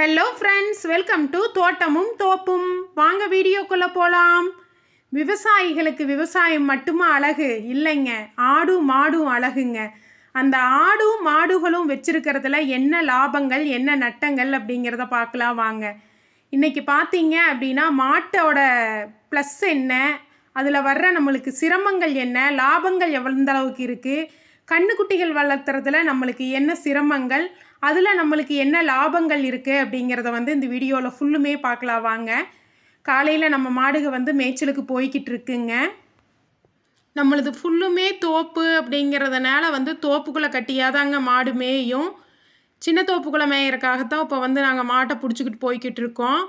Hello friends welcome to தோட்டமும் தோப்பும் வாங்க வீடியோக்குள்ளே போகலாம் விவசாயிகளுக்கு விவசாயம் மட்டுமா அழகு? இல்லைங்க. ஆடும் மாடும் அழகுங்க. அந்த ஆடும் மாடுகளும் வச்சிருக்கிறதுல என்ன லாபங்கள் என்ன நட்டங்கள் அப்படிங்கிறத பார்க்கலாம் வாங்க. இன்றைக்கி பார்த்தீங்க அப்படின்னா மாட்டோட ப்ளஸ் என்ன? அதில் வர்ற நம்மளுக்கு சிரமங்கள் என்ன? லாபங்கள் எவ்வளந்த அளவுக்கு இருக்குது கண்ணுக்குட்டிகள் வளர்த்துறதுல நம்மளுக்கு என்ன சிரமங்கள்? அதில் நம்மளுக்கு என்ன லாபங்கள் இருக்குது அப்படிங்கிறத வந்து இந்த வீடியோவில் ஃபுல்லுமே பார்க்கலாம் வாங்க. காலையில் நம்ம மாடுக வந்து மேய்ச்சலுக்கு போய்கிட்டு இருக்குங்க. நம்மளது ஃபுல்லுமே தோப்பு அப்படிங்கிறதுனால வந்து தோப்புக்குள்ளே கட்டியாதாங்க மாடு மேயும். சின்ன தோப்புக்குள்ளே மேயறக்காகத்தான் இப்போ வந்து நாங்கள் மாட்டை பிடிச்சிக்கிட்டு போய்கிட்டு இருக்கோம்.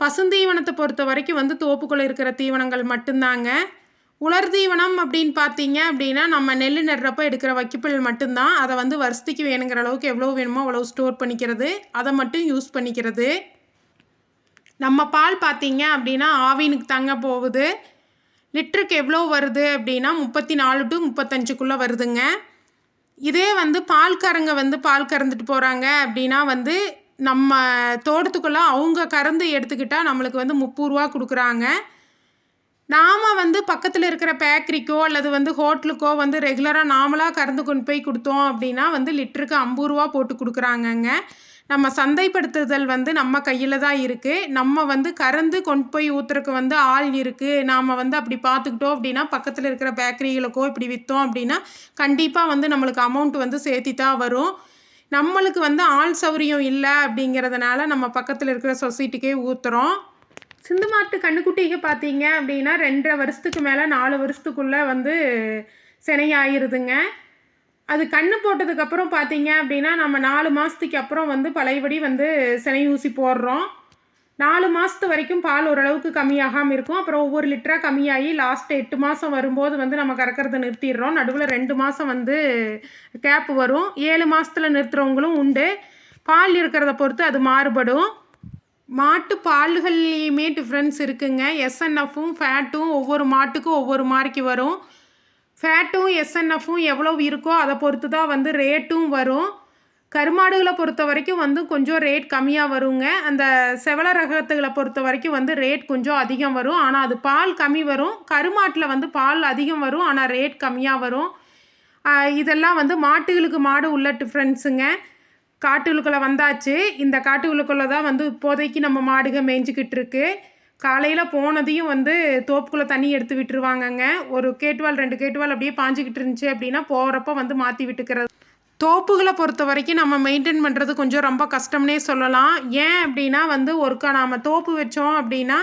பசுந்தீவனத்தை பொறுத்த வரைக்கும் வந்து தோப்புக்குள்ளே இருக்கிற தீவனங்கள் மட்டும்தாங்க. உலர் தீவனம் அப்படின்னு பார்த்தீங்க அப்படின்னா நம்ம நெல் நடுறப்ப எடுக்கிற வைக்கப்புல் மட்டும்தான். அதை வந்து வருஷத்துக்கு வேணுங்கிற அளவுக்கு எவ்வளோ வேணுமோ அவ்வளோ ஸ்டோர் பண்ணிக்கிறது. அதை மட்டும் யூஸ் பண்ணிக்கிறது. நம்ம பால் பார்த்தீங்க அப்படின்னா ஆவினுக்கு தாங்க போகுது. லிட்டருக்கு எவ்வளோ வருது அப்படின்னா முப்பத்தி நாலு டு முப்பத்தஞ்சுக்குள்ளே வருதுங்க. இதே வந்து பால்காரங்க வந்து பால் கறந்துட்டு போகிறாங்க அப்படின்னா வந்து நம்ம தோட்டத்துக்குள்ளே அவங்க கறந்து எடுத்துக்கிட்டால் நம்மளுக்கு வந்து முப்பது ரூபா கொடுக்குறாங்க. நாம் வந்து பக்கத்தில் இருக்கிற பேக்கரிக்கோ அல்லது வந்து ஹோட்டலுக்கோ வந்து ரெகுலராக நாமளாக கறந்து கொண்டு போய் கொடுத்தோம் அப்படின்னா வந்து லிட்டருக்கு ஐம்பது ரூபா போட்டு கொடுக்குறாங்கங்க. நம்ம சந்தைப்படுத்துதல் வந்து நம்ம கையில் தான் இருக்குது நம்ம வந்து கறந்து கொண்டு போய் ஊற்றுறக்கு வந்து ஆள் இருக்குது நாம் வந்து அப்படி பார்த்துக்கிட்டோம் அப்படின்னா பக்கத்தில் இருக்கிற பேக்கரிகளுக்கோ இப்படி விற்றோம் அப்படின்னா கண்டிப்பாக வந்து நம்மளுக்கு அமௌண்ட் வந்து சேர்த்தி தான் வரும். நம்மளுக்கு வந்து ஆள் சௌரியம் இல்லை அப்படிங்கிறதுனால நம்ம பக்கத்தில் இருக்கிற சொசைட்டிக்கே ஊற்றுறோம் சிந்து மாட்டு கண்ணுக்குட்டிக்கு பார்த்தீங்க அப்படின்னா ரெண்டரை வருஷத்துக்கு மேலே நாலு வருஷத்துக்குள்ளே வந்து சினையாயிருதுங்க. அது கண்ணு போட்டதுக்கப்புறம் பார்த்தீங்க அப்படின்னா நம்ம நாலு மாதத்துக்கு அப்புறம் வந்து பழையபடி வந்து சினை ஊசி போடுறோம். நாலு மாதத்து வரைக்கும் பால் ஓரளவுக்கு கம்மியாகாமல் இருக்கும். அப்புறம் ஒவ்வொரு லிட்டராக கம்மியாகி லாஸ்ட் எட்டு மாதம் வரும்போது வந்து நம்ம கறக்கிறத நிறுத்திடுறோம். நடுவில் ரெண்டு மாதம் வந்து கேப் வரும். ஏழு மாதத்தில் நிறுத்துகிறவங்களும் உண்டு. பால் இருக்கிறத பொறுத்து அது மாறுபடும். மாட்டு பால்கள்லேயுமே டிஃப்ரென்ஸ் இருக்குங்க. எஸ்என்எஃப்பும் ஃபேட்டும் ஒவ்வொரு மாட்டுக்கும் ஒவ்வொரு மார்க்கு வரும். ஃபேட்டும் எஸ்என்எஃப்பும் எவ்வளோ இருக்கோ அதை பொறுத்து தான் வந்து ரேட்டும் வரும். கருமாடுகளை பொறுத்த வரைக்கும் வந்து கொஞ்சம் ரேட் கம்மியாக வருங்க. அந்த செவல ரகத்துகளை பொறுத்த வரைக்கும் வந்து ரேட் கொஞ்சம் அதிகம் வரும். ஆனால் அது பால் கம்மி வரும். கருமாட்டில் வந்து பால் அதிகம் வரும். ஆனால் ரேட் கம்மியாக வரும். இதெல்லாம் வந்து மாட்டுகளுக்கு மாடு உள்ள டிஃப்ரென்ஸுங்க காட்டுகளுக்குள்ளே வந்தாச்சு. இந்த காட்டுகளுக்குள்ளே தான் வந்து இப்போதைக்கு நம்ம மாடுக மேய்ஞ்சிக்கிட்டு இருக்கு. காலையில் போனதையும் வந்து தோப்புக்குள்ளே தண்ணி எடுத்து விட்டுருவாங்கங்க. ஒரு கேட்டுவால் ரெண்டு கேட்டுவால் அப்படியே பாஞ்சிக்கிட்டு இருந்துச்சு அப்படின்னா போகிறப்ப வந்து மாற்றி விட்டுக்கிறது. தோப்புகளை பொறுத்த வரைக்கும் நம்ம மெயின்டைன் பண்ணுறது கொஞ்சம் ரொம்ப கஷ்டம்னே சொல்லலாம். ஏன் அப்படின்னா வந்து ஒருக்கா நாம் தோப்பு வச்சோம் அப்படின்னா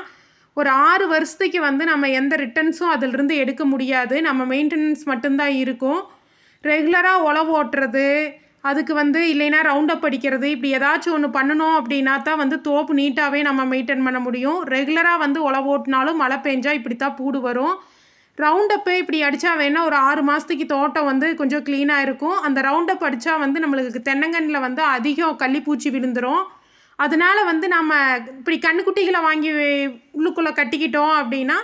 ஒரு ஆறு வருஷத்துக்கு வந்து நம்ம எந்த ரிட்டர்ன்ஸும் அதிலிருந்து எடுக்க முடியாது. நம்ம மெயின்டெனன்ஸ் மட்டும்தான் இருக்கும். ரெகுலராக உழவு ஓட்டுறது அதுக்கு வந்து இல்லைன்னா ரவுண்டப் அடிக்கிறது இப்படி ஏதாச்சும் ஒன்று பண்ணணும் அப்படின்னா தான் வந்து தோப்பு நீட்டாகவே நம்ம மெயின்டைன் பண்ண முடியும். ரெகுலராக வந்து உழவு ஓட்டினாலும் மழை பெஞ்சால் இப்படி தான் பூடு வரும். ரவுண்ட் இப்படி அடித்தா வேணால் ஒரு ஆறு மாதத்துக்கு தோட்டம் வந்து கொஞ்சம் க்ளீனாக இருக்கும். அந்த ரவுண்டப் அடித்தா வந்து நம்மளுக்கு தென்னங்கன்னில் வந்து அதிகம் கள்ளிப்பூச்சி விழுந்துடும் அதனால் வந்து நம்ம இப்படி கண்ணுக்குட்டிகளை வாங்கி உள்ளுக்குள்ளே கட்டிக்கிட்டோம் அப்படின்னா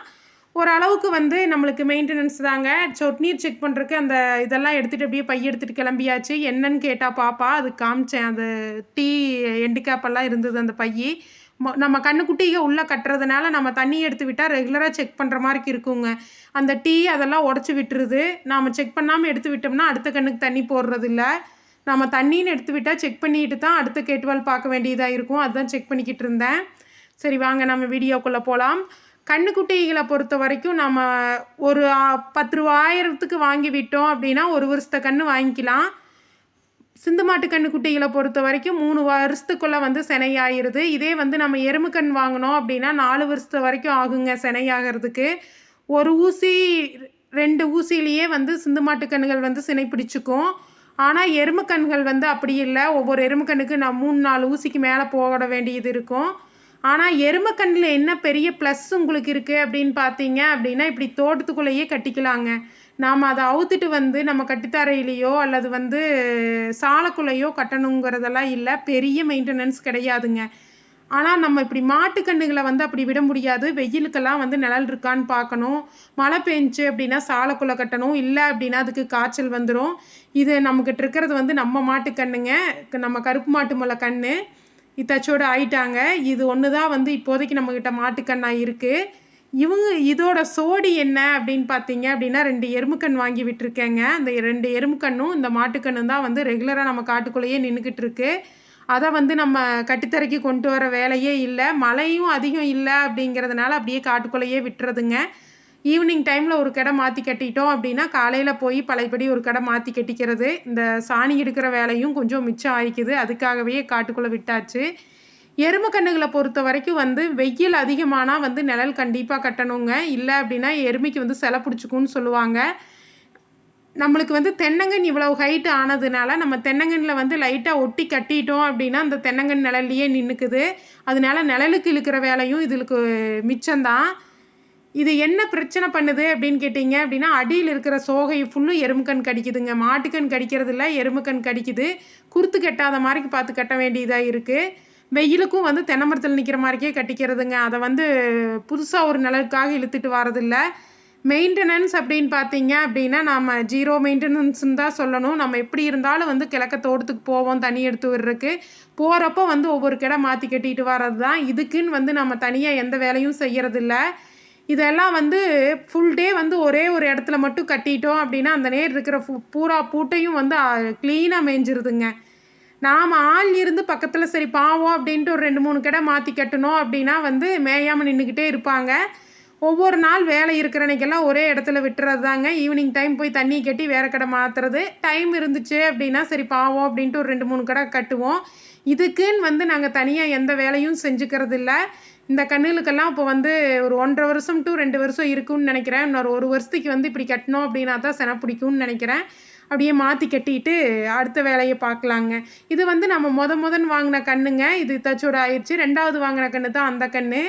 ஓரளவுக்கு வந்து நம்மளுக்கு மெயின்டெனன்ஸ் தாங்க. சொட்நீர் செக் பண்ணுறக்கு அந்த இதெல்லாம் எடுத்துகிட்டு அப்படியே பைய எடுத்துகிட்டு கிளம்பியாச்சு. என்னன்னு கேட்டால் பாப்பா அது காமிச்சேன். அது டீ எண்டிகேப்பெல்லாம் இருந்தது அந்த பையி நம்ம கண்ணுக்குட்டியை உள்ளே கட்டுறதுனால நம்ம தண்ணி எடுத்து விட்டால் ரெகுலராக செக் பண்ணுற மாதிரி இருக்குங்க. அந்த டீ அதெல்லாம் உடச்சி விட்டுருது. நாம் செக் பண்ணாமல் எடுத்து விட்டோம்னா அடுத்த கண்ணுக்கு தண்ணி போடுறது இல்ல நம்ம தண்ணின்னு எடுத்து விட்டால் செக் பண்ணிட்டு தான் அடுத்த கேட்டுவால் பார்க்க வேண்டியதாக இருக்கும். அதுதான் செக் பண்ணிக்கிட்டு இருந்தேன். சரி வாங்க நம்ம வீடியோக்குள்ளே போகலாம் கண்ணுக்குட்டிகளை பொறுத்த வரைக்கும் நம்ம ஒரு பத்து ரூபாயிரத்துக்கு வாங்கி விட்டோம் அப்படின்னா ஒரு வருஷத்த கன்று வாங்கிக்கலாம். சிந்து மாட்டு கண்ணுக்குட்டிகளை பொறுத்த வரைக்கும் மூணு வருஷத்துக்குள்ளே வந்து சினையாயிருது. இதே வந்து நம்ம எருமை கண் வாங்கினோம் அப்படின்னா நாலு வருஷத்து வரைக்கும் ஆகுங்க சினையாகிறதுக்கு. ஒரு ஊசி ரெண்டு ஊசியிலேயே வந்து சிந்து மாட்டு கண்ணுகள் வந்து சினை பிடிச்சிக்கும். ஆனால் எருமை கண்கள் வந்து அப்படி இல்லை. ஒவ்வொரு எருமை கண்ணுக்கு நான் மூணு நாலு ஊசிக்கு மேலே போட வேண்டியது இருக்கும். ஆனால் எருமை கண்ணில் என்ன பெரிய ப்ளஸ் உங்களுக்கு இருக்குது அப்படின்னு பார்த்தீங்க அப்படின்னா இப்படி தோட்டத்துக்குள்ளேயே கட்டிக்கலாங்க. நாம் அதை அவுத்துட்டு வந்து நம்ம கட்டித்தரையிலையோ அல்லது வந்து சாலைக்குள்ளேயோ கட்டணுங்கிறதெல்லாம் இல்லை. பெரிய மெயின்டெனன்ஸ் கிடையாதுங்க. ஆனால் நம்ம இப்படி மாட்டுக்கண்ணுகளை வந்து அப்படி விட முடியாது. வெயிலுக்கெல்லாம் வந்து நிழல் இருக்கான்னு பார்க்கணும். மழை பெஞ்சு அப்படின்னா சாலைக்குள்ளே கட்டணும். இல்லை அப்படின்னா அதுக்கு காய்ச்சல் வந்துடும் இது நம்மக்கிட்ட இருக்கிறது வந்து நம்ம மாட்டுக்கண்ணுங்க நம்ம கருப்பு மாட்டு முளை கண்ணு. இத்தச்சோடு ஆயிட்டாங்க. இது ஒன்று தான் வந்து இப்போதைக்கு நம்மக்கிட்ட மாட்டுக்கண்ணா இருக்குது இவங்க இதோட சோடி என்ன அப்படின்னு பார்த்தீங்க அப்படின்னா ரெண்டு எருமுக்கண் வாங்கி விட்டுருக்கேங்க. அந்த ரெண்டு எருமுக்கண்ணும் இந்த மாட்டுக்கண்ணும் தான் வந்து ரெகுலராக நம்ம காட்டுக்குள்ளேயே நின்றுக்கிட்டு இருக்கு. அதை வந்து நம்ம கட்டித்தரைக்கு கொண்டு வர வேலையே இல்லை. மழையும் அதிகம் இல்லை அப்படிங்கிறதுனால அப்படியே காட்டுக்குள்ளேயே விட்டுறதுங்க. ஈவினிங் டைமில் ஒரு கடை மாற்றி கட்டிட்டோம் அப்படின்னா காலையில் போய் பழையபடி ஒரு கடை மாற்றி கட்டிக்கிறது. இந்த சாணி எடுக்கிற வேலையும் கொஞ்சம் மிச்சம் ஆயிக்குது. அதுக்காகவே காட்டுக்குள்ளே விட்டாச்சு. எருமை கண்ணுகளை பொறுத்த வரைக்கும் வந்து வெயில் அதிகமானால் வந்து நிழல் கண்டிப்பாக கட்டணுங்க. இல்லை அப்படின்னா எருமைக்கு வந்து செலை பிடிச்சிக்கும்னு சொல்லுவாங்க. நம்மளுக்கு வந்து தென்னங்கன் இவ்வளோ ஹைட் ஆனதுனால நம்ம தென்னங்கன்னில் வந்து லைட்டாக ஒட்டி கட்டிட்டோம் அப்படின்னா அந்த தென்னங்கன் நிழல்லையே நின்றுக்குது அதனால நிழலுக்கு இழுக்கிற வேலையும் இதுக்கு மிச்சம்தான். இது என்ன பிரச்சனை பண்ணுது அப்படின்னு கேட்டிங்க அப்படின்னா அடியில் இருக்கிற சோகை ஃபுல்லும் எறும்புக்கண் கடிக்குதுங்க. மாட்டுக்கண் கடிக்கிறது இல்லை எறும்புக்கண் கடிக்குது. குருத்து கட்டாத மாதிரி பார்த்து கட்ட வேண்டியதாக இருக்குது வெயிலுக்கும் வந்து தென்னை மரத்தில் நிற்கிற மாதிரிக்கே கட்டிக்கிறதுங்க. அதை வந்து புதுசாக ஒரு நிலவுக்காக இழுத்துட்டு வரதில்லை மெயின்டெனன்ஸ் அப்படின்னு பார்த்தீங்க அப்படின்னா நம்ம ஜீரோ மெயின்டெனன்ஸ்னு தான் சொல்லணும். நம்ம எப்படி இருந்தாலும் வந்து கிழக்க தோட்டத்துக்கு போவோம் தண்ணி எடுத்து விடுறதுக்கு. போகிறப்போ வந்து ஒவ்வொரு கிடை மாற்றி கட்டிட்டு வர்றது தான். இதுக்குன்னு வந்து நம்ம தனியாக எந்த வேலையும் செய்கிறதில்ல இதெல்லாம் வந்து ஃபுல் டே வந்து ஒரே ஒரு இடத்துல மட்டும் கட்டிட்டோம் அப்படின்னா அந்த நேர் இருக்கிற பூரா பூட்டையும் வந்து க்ளீனாக மேய்ஞ்சிருதுங்க. நாம் ஆள் இருந்து பக்கத்தில் சரி பாவம் அப்படின்ட்டு ஒரு ரெண்டு மூணு கடை மாற்றி கட்டணும் அப்படின்னா வந்து மேயாமல் நின்றுக்கிட்டே இருப்பாங்க. ஒவ்வொரு நாள் வேலை இருக்கிற அன்னைக்கெல்லாம் ஒரே இடத்துல விட்டுறது தாங்க ஈவினிங் டைம் போய் தண்ணி கட்டி வேறு கடை மாற்றுறது டைம் இருந்துச்சு அப்படின்னா சரி பாவம் அப்படின்ட்டு ஒரு ரெண்டு மூணு கடை கட்டுவோம். இதுக்குன்னு வந்து நாங்கள் தனியாக எந்த வேலையும் செஞ்சுக்கிறது இல்லை இந்த கண்ணுகளுக்கெல்லாம் இப்போ வந்து ஒரு ஒன்றரை வருஷம் டு ரெண்டு வருஷம் இருக்குன்னு நினைக்கிறேன். இன்னொரு ஒரு வருஷத்துக்கு வந்து இப்படி கட்டணும் அப்படின்னா தான் சென பிடிக்கும்னு நினைக்கிறேன். அப்படியே மாற்றி கட்டிட்டு அடுத்த வேலையை பார்க்கலாங்க. இது வந்து நம்ம முத முதன் வாங்கின கண்ணுங்க. இது தச்சோட ஆயிடுச்சு. ரெண்டாவது வாங்கின கண்ணு தான் அந்த கண்ணு.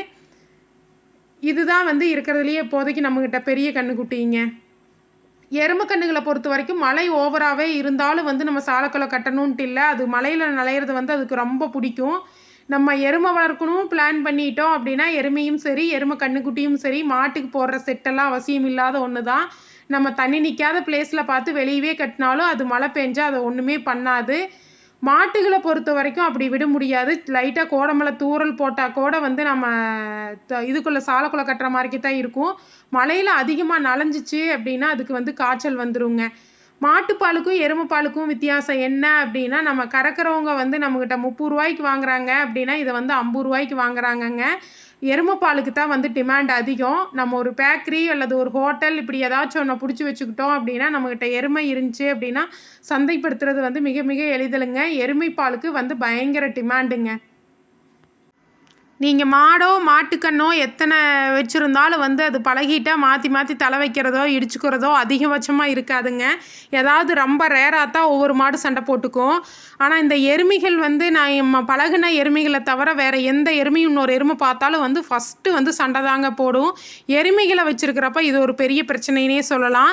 இதுதான் வந்து இருக்கிறதுலையே இப்போதைக்கு நம்மக்கிட்ட பெரிய கண்ணுக்குட்டிங்க எறும்பு கண்ணுகளை பொறுத்த வரைக்கும் மழை ஓவராகவே இருந்தாலும் வந்து நம்ம சாலக்குள்ள கட்டணுன்ட்டு இல்லை. அது மலையில் நலையிறது வந்து அதுக்கு ரொம்ப பிடிக்கும். நம்ம எருமை வளர்க்கணும் பிளான் பண்ணிட்டோம் அப்படின்னா எருமையும் சரி எருமை கண்ணுக்குட்டியும் சரி மாட்டுக்கு போடுற செட்டெல்லாம் அவசியம் இல்லாத ஒன்று தான் நம்ம தண்ணி நிற்காத பிளேஸில் பார்த்து வெளியவே கட்டினாலும் அது மழை பெஞ்சால் அதை ஒன்றுமே பண்ணாது. மாட்டுகளை பொறுத்த வரைக்கும் அப்படி விட முடியாது. லைட்டாக கோடமலை தூரல் போட்டால் கூட வந்து நம்ம த- இதுக்குள்ளே சாலக்குள்ளே கட்டுற மாதிரிக்கு தான் இருக்கும். மழையில் அதிகமாக நனைஞ்சிச்சு அப்படின்னா அதுக்கு வந்து காய்ச்சல் வந்துருங்க. மாட்டுப்பாலுக்கும் எருமைப்பாலுக்கும் வித்தியாசம் என்ன அப்படின்னா நம்ம கறக்கிறவங்க வந்து நம்மக்கிட்ட முப்பது ரூபாய்க்கு வாங்குறாங்க அப்படின்னா இதை வந்து ஐம்பது ரூபாய்க்கு வாங்குறாங்கங்க. எருமைப்பாலுக்கு தான் வந்து டிமாண்ட் அதிகம். நம்ம ஒரு பேக்கரி அல்லது ஒரு ஹோட்டல் இப்படி ஏதாச்சும் ஒன்று பிடிச்சி வச்சுக்கிட்டோம் அப்படின்னா நம்மக்கிட்ட எருமை இருந்துச்சு அப்படின்னா சந்தைப்படுத்துறது வந்து மிக மிக எளிதலுங்க எருமைப்பாலுக்கு வந்து பயங்கர டிமாண்டுங்க நீங்கள் மாடோ மாட்டுக்கண்ணோ எத்தனை வச்சுருந்தாலும் வந்து அது பழகிட்டால் மாற்றி மாற்றி தலை வைக்கிறதோ இடிச்சுக்கிறதோ அதிகபட்சமாக இருக்காதுங்க. ஏதாவது ரொம்ப ரேராக தான் ஒவ்வொரு மாடு சண்டை போட்டுக்கும். ஆனால் இந்த எருமைகள் வந்து நான் பழகின பழகுன எருமைகளை தவிர வேறு எந்த எருமையும் இன்னொரு எருமை பார்த்தாலும் வந்து ஃபஸ்ட்டு வந்து சண்டை தாங்க போடும். எருமைகளை வச்சுருக்கிறப்ப இது ஒரு பெரிய பிரச்சனைனே சொல்லலாம்.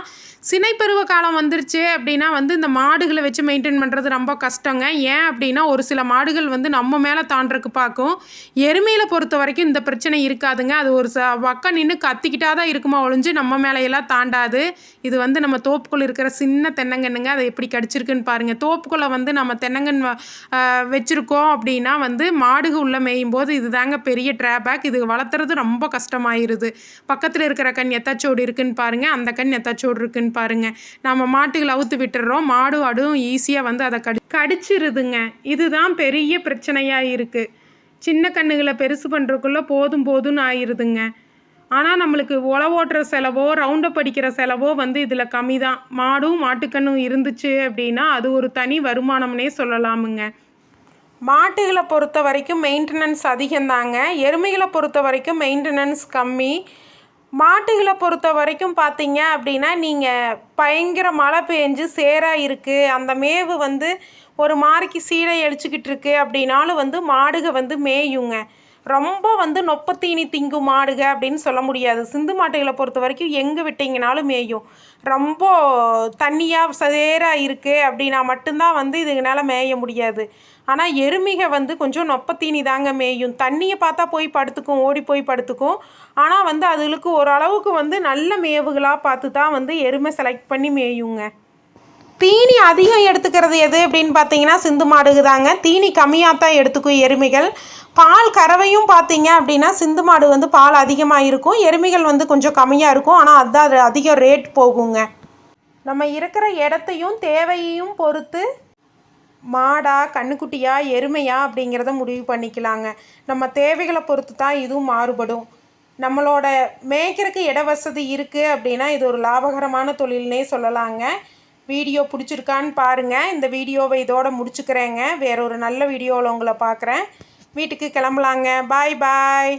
சினைப்பருவ காலம் வந்துருச்சு அப்படின்னா வந்து இந்த மாடுகளை வச்சு மெயின்டைன் பண்ணுறது ரொம்ப கஷ்டங்க. ஏன் அப்படின்னா ஒரு சில மாடுகள் வந்து நம்ம மேலே தாண்டறக்கு பார்க்கும். எருமை எருமையில் பொறுத்த வரைக்கும் இந்த பிரச்சனை இருக்காதுங்க. அது ஒரு ச பக்கம் நின்று கத்திக்கிட்டா தான் இருக்குமா ஒழிஞ்சு நம்ம மேலையெல்லாம் தாண்டாது. இது வந்து நம்ம தோப்புக்குள்ளே இருக்கிற சின்ன தென்னங்கன்னுங்க. அதை எப்படி கடிச்சிருக்குன்னு பாருங்கள் தோப்புக்குள்ளே வந்து நம்ம தென்னங்கன் வ- அப்படின்னா வந்து மாடுகள் உள்ளே மேயும் போது இதுதாங்க பெரிய ட்ராபேக் இது வளர்த்துறது ரொம்ப கஷ்டமாயிருது. பக்கத்தில் இருக்கிற கண் எத்தாச்சோடு இருக்குன்னு பாருங்க. அந்த கண் எத்தாச்சோடு இருக்குன்னு பாருங்க. நம்ம மாட்டுகளை அவுத்து விட்டுறோம். மாடு ஆடும் ஈஸியாக வந்து அதை கடி கடிச்சிருதுங்க. இதுதான் பெரிய பிரச்சனையாக இருக்குது சின்ன கண்ணுகளை பெருசு பண்ணுறதுக்குள்ளே போதும் போதும்னு ஆயிருதுங்க. ஆனால் நம்மளுக்கு உழவு ஓட்டுற செலவோ ரவுண்டப் அடிக்கிற செலவோ வந்து இதில் கம்மி தான் மாடும் மாட்டுக்கண்ணும் இருந்துச்சு அப்படின்னா அது ஒரு தனி வருமானம்னே சொல்லலாமுங்க. மாட்டுகளை பொறுத்த வரைக்கும் மெயின்டெனன்ஸ் அதிகம்தாங்க. எருமைகளை பொறுத்த வரைக்கும் மெயின்டெனன்ஸ் கம்மி. மாட்டுகளை பொறுத்த வரைக்கும் பார்த்தீங்க அப்படின்னா நீங்கள் பயங்கர மழை பெஞ்சு சேராக இருக்குது அந்த மேவு வந்து ஒரு மாறிக்கு சீடை அடிச்சுக்கிட்டு இருக்கு அப்படின்னாலும் வந்து மாடுக வந்து மேயுங்க. ரொம்ப வந்து நொப்பத்தீனி திங்கும் மாடுக அப்படின்னு சொல்ல முடியாது. சிந்து மாட்டுகளை பொறுத்த வரைக்கும் எங்கே விட்டீங்கனாலும் மேயும். ரொம்ப தண்ணியாக சேராக இருக்குது அப்படின்னா மட்டும்தான் வந்து இதுங்களால மேய முடியாது. ஆனால் எருமிகை வந்து கொஞ்சம் நொப்பத்தீனி தாங்க மேயும். தண்ணியை பார்த்தா போய் படுத்துக்கும் ஓடி போய் படுத்துக்கும். ஆனால் வந்து அதுகளுக்கு ஓரளவுக்கு வந்து நல்ல மேவுகளாக பார்த்து தான் வந்து எருமை செலக்ட் பண்ணி மேயுங்க. தீனி அதிகம் எடுத்துக்கிறது எது அப்படின்னு பார்த்தீங்கன்னா சிந்து மாடுக்கு தாங்க. தீனி கம்மியாக தான் எடுத்துக்கும் எருமைகள். பால் கறவையும் பார்த்தீங்க அப்படின்னா சிந்து மாடு வந்து பால் அதிகமாக இருக்கும். எருமைகள் வந்து கொஞ்சம் கம்மியாக இருக்கும். ஆனால் அதுதான் அது அதிகம் ரேட் போகுங்க. நம்ம இருக்கிற இடத்தையும் தேவையையும் பொறுத்து மாடா கண்ணுக்குட்டியா எருமையா அப்படிங்கிறத முடிவு பண்ணிக்கலாங்க. நம்ம தேவைகளை பொறுத்து தான் இதுவும் மாறுபடும். நம்மளோட மேய்க்கிறதுக்கு இட வசதி இருக்குது அப்படின்னா இது ஒரு லாபகரமான தொழில்னே சொல்லலாங்க. வீடியோ பிடிச்சிருக்கான்னு பாருங்கள் இந்த வீடியோவை இதோட முடிச்சுக்கிறேங்க. வேற ஒரு நல்ல வீடியோவில் உங்களை பார்க்குறேன். வீட்டுக்கு கிளம்பலாங்க. பாய் பாய்